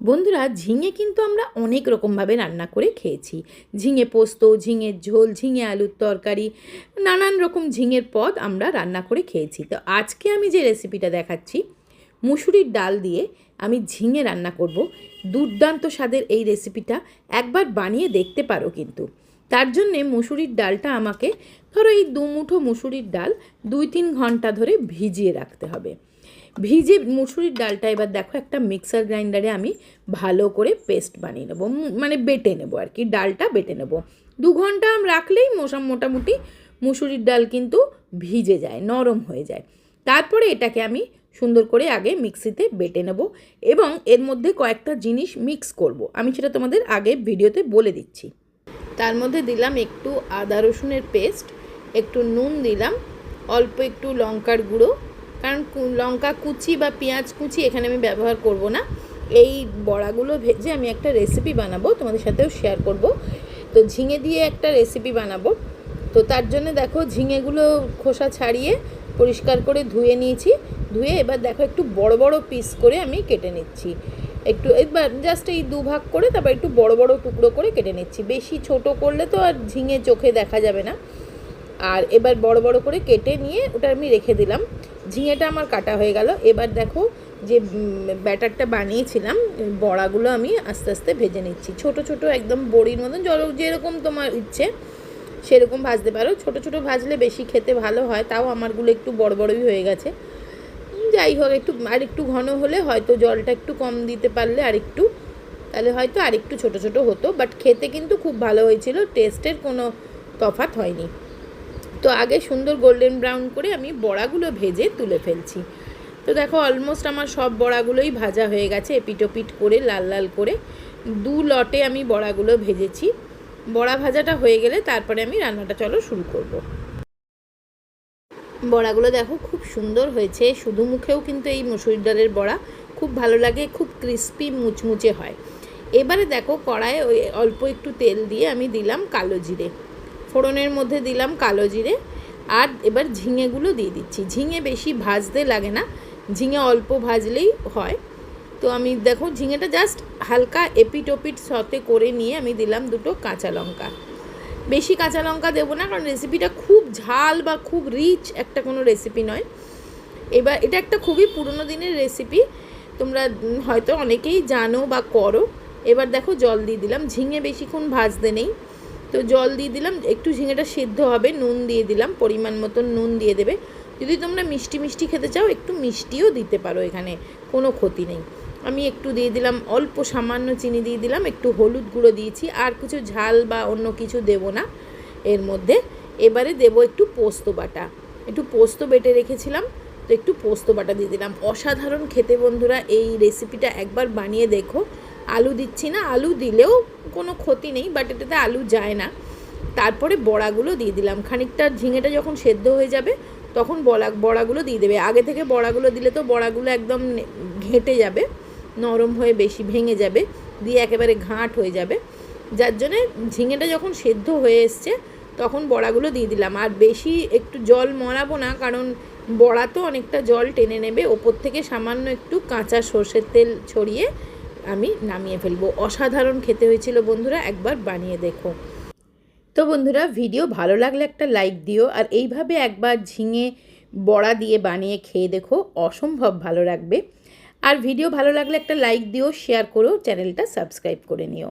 বন্ধুরা, ঝিঙে কিন্তু আমরা অনেক রকমভাবে রান্না করে খেয়েছি। ঝিঙে পোস্ত, ঝিঙের ঝোল, ঝিঙে আলুর তরকারি, নানান রকম ঝিঙের পদ আমরা রান্না করে খেয়েছি। তো আজকে আমি যে রেসিপিটা দেখাচ্ছি, মুসুরির ডাল দিয়ে আমি ঝিঙে রান্না করব। দুর্দান্ত স্বাদের এই রেসিপিটা একবার বানিয়ে দেখতে পারো কিন্তু। তার জন্যে মুসুরির ডালটা আমাকে ধরো এই দু মুঠো মুসুরির ডাল দুই তিন ঘণ্টা ধরে ভিজিয়ে রাখতে হবে। ভিজে মুসুরির ডালটা এবার দেখো একটা মিক্সার গ্রাইন্ডারে আমি ভালো করে পেস্ট বানিয়ে নেব মানে বেটে নেব আর কি, ডালটা বেটে নেব। দু ঘণ্টা রাখলেই মোসা, মোটামুটি মুসুরির ডাল কিন্তু ভিজে যায়, নরম হয়ে যায়। তারপরে এটাকে আমি সুন্দর করে আগে মিক্সিতে বেটে নেব এবং এর মধ্যে কয়েকটা জিনিস মিক্স করব। আমি সেটা তোমাদের আগে ভিডিওতে বলে দিচ্ছি। তার মধ্যে দিলাম একটু আদা রসুনের পেস্ট, একটু নুন দিলাম, অল্প একটু লঙ্কার গুঁড়ো কারণ লঙ্কা কুচি বা পেঁয়াজ কুচি এখানে আমি ব্যবহার করব না। এই বড়াগুলো ভেজে আমি একটা রেসিপি বানাবো, তোমাদের সাথেও শেয়ার করব। তো ঝিঙে দিয়ে একটা রেসিপি বানাবো। তো তার জন্য দেখো ঝিঙেগুলো খোসা ছাড়িয়ে পরিষ্কার করে ধুয়ে নিয়েছি। ধুয়ে এবার দেখো একটু বড় বড় পিস করে আমি কেটে নিচ্ছি। একটু এবার জাস্ট এই দু ভাগ করে তারপর একটু বড় বড় টুকরো করে কেটে নিচ্ছি। বেশি ছোট করলে তো আর ঝিঙে চোখে দেখা যাবে না। আর এবার বড় বড় করে কেটে নিয়ে ওটা আমি রেখে দিলাম। ঝিঙেটা আমার কাটা হয়ে গেল। এবার দেখো যে ব্যাটারটা বানিয়েছিলাম, বড়াগুলো আমি আস্তে আস্তে ভেজে নিচ্ছি। ছোট ছোট একদম বড়ির মতন, জল, যেরকম তোমার ইচ্ছে সেরকম ভাজতে পারো। ছোট ছোট ভাজলে বেশি খেতে ভালো হয়, তাও আমারগুলো একটু বড় বড়ই হয়ে গেছে। যাই হোক, একটু, আর একটু ঘন হলে হয়তো জলটা একটু কম দিতে পারলে আর একটু, তাহলে হয়তো আর একটু ছোটো ছোটো হতো, বাট খেতে কিন্তু খুব ভালো হয়েছিল, টেস্টের কোনো তফাৎ হয়নি। তো আগে সুন্দর গোল্ডেন ব্রাউন করে আমি বড়াগুলো ভেজে তুলে ফেলছি। তো দেখো অলমোস্ট আমার সব বড়াগুলোই ভাজা হয়ে গেছে, এপিটোপিট করে, লাল লাল করে। দু লটে আমি বড়াগুলো ভেজেছি। বড়া ভাজাটা হয়ে গেলে তারপরে আমি রান্নাটা, চলো শুরু করব। বড়াগুলো দেখো, খুব সুন্দর হয়েছে। শুধু মুখেও কিন্তু এই মুসুরির ডালের বড়া খুব ভালো লাগে, খুব ক্রিস্পি মুচমুচে হয়। এবারে দেখো কড়ায় ওই অল্প একটু তেল দিয়ে আমি দিলাম কালো জিরে। ফোড়নের মধ্যে দিলাম কালো জিরে আর এবার ঝিঙেগুলো দিয়ে দিচ্ছি। ঝিঙে বেশি ভাজতে লাগে না, ঝিঙে অল্প ভাজলেই হয়। তো আমি দেখো ঝিঙেটা জাস্ট হালকা এপিট ওপিট সতে করে নিয়ে আমি দিলাম দুটো কাঁচা লঙ্কা। বেশি কাঁচা লঙ্কা দেবো না, কারণ রেসিপিটা খুব ঝাল বা খুব রিচ একটা কোনো রেসিপি নয়। এবার এটা একটা খুবই পুরনো দিনের রেসিপি তোমরা হয়তো অনেকেই জানো বা করো। এবার দেখো জল দিয়ে দিলাম। ঝিঙে বেশিক্ষণ ভাজতে নেই। তো জল দিয়ে দিলাম, একটু ঝিঙেটা সিদ্ধ হবে, নুন দিয়ে দিলাম, পরিমাণ মতন নুন দিয়ে দেবে। যদি তোমরা মিষ্টি মিষ্টি খেতে চাও, একটু মিষ্টিও দিতে পারো এখানে, কোনো ক্ষতি নেই। আমি একটু দিয়ে দিলাম, অল্প সামান্য চিনি দিয়ে দিলাম, একটু হলুদ গুঁড়ো দিয়েছি, আর কিছু ঝাল বা অন্য কিছু দেবো না। এর মধ্যে এবারে দেবো একটু পোস্ত বাটা। একটু পোস্ত বেটে রেখেছিলাম, তো একটু পোস্ত বাটা দিয়ে দিলাম। অসাধারণ খেতে বন্ধুরা, এই রেসিপিটা একবার বানিয়ে দেখো। আলু দিচ্ছি না, আলু দিলেও কোনো ক্ষতি নেই বাট এটাতে আলু যায় না। তারপরে বড়াগুলো দিয়ে দিলাম। খানিকটা ঝিঙেটা যখন সেদ্ধ হয়ে যাবে, তখন বড়া, বড়াগুলো দিয়ে দেবে। আগে থেকে বড়াগুলো দিলে তো বড়াগুলো একদম ঘেঁটে যাবে, নরম হয়ে বেশি ভেঙে যাবে, দিয়ে একেবারে ঘাঁট হয়ে যাবে। যার জন্যে ঝিঙেটা যখন সেদ্ধ হয়ে এসছে, তখন বড়াগুলো দিয়ে দিলাম। আর বেশি একটু জল মরাবো না, কারণ বড়া তো অনেকটা জল টেনে নেবে। ওপর থেকে সামান্য একটু কাঁচা সর্ষের তেল ছড়িয়ে আমি নামিয়ে ফেলব। অসাধারণ খেতে হয়েছিল বন্ধুরা, একবার বানিয়ে দেখো। তো বন্ধুরা, ভিডিও ভালো লাগলে একটা লাইক দিও, আর এইভাবে একবার ঝিঙে বড়া দিয়ে বানিয়ে খেয়ে দেখো, অসম্ভব ভালো লাগবে। আর ভিডিও ভালো লাগলে একটা লাইক দিও, শেয়ার করো, চ্যানেলটা সাবস্ক্রাইব করে নিও।